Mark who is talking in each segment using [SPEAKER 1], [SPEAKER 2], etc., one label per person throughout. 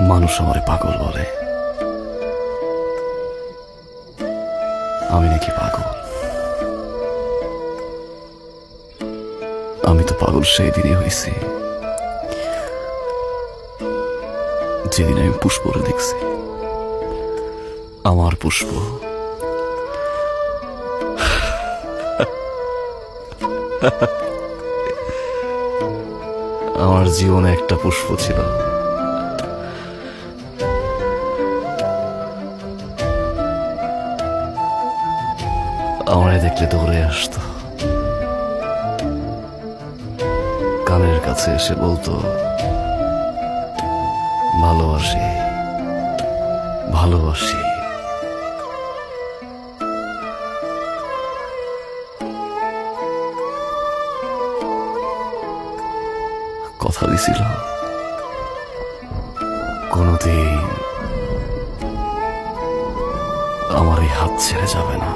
[SPEAKER 1] মানুষ আমারে পাগল বলে। আমি নাকি পাগল? আমি তো পাগল সেই দিনে হয়েছি। যেদিন আমি পুষ্পরে দেখছি। আমার পুষ্প। আমার জীবনে একটা পুষ্প ছিল। আমারে দেখলে দৌড়ে আসতো। কানের কাছে এসে বলতো, ভালোবাসি ভালোবাসি। কথা দিছিল কোনদিন আমার এই হাত ছেড়ে যাবে না।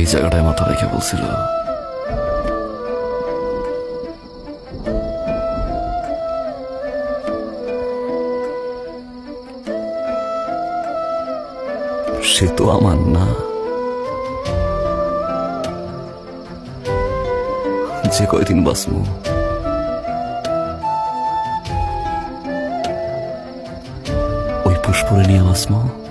[SPEAKER 1] এই জায়গাটায় মাথা রেখে বলছিল, সে তো আমার না। që e kojti në basë mu. Oj, po përshpure një basë mu?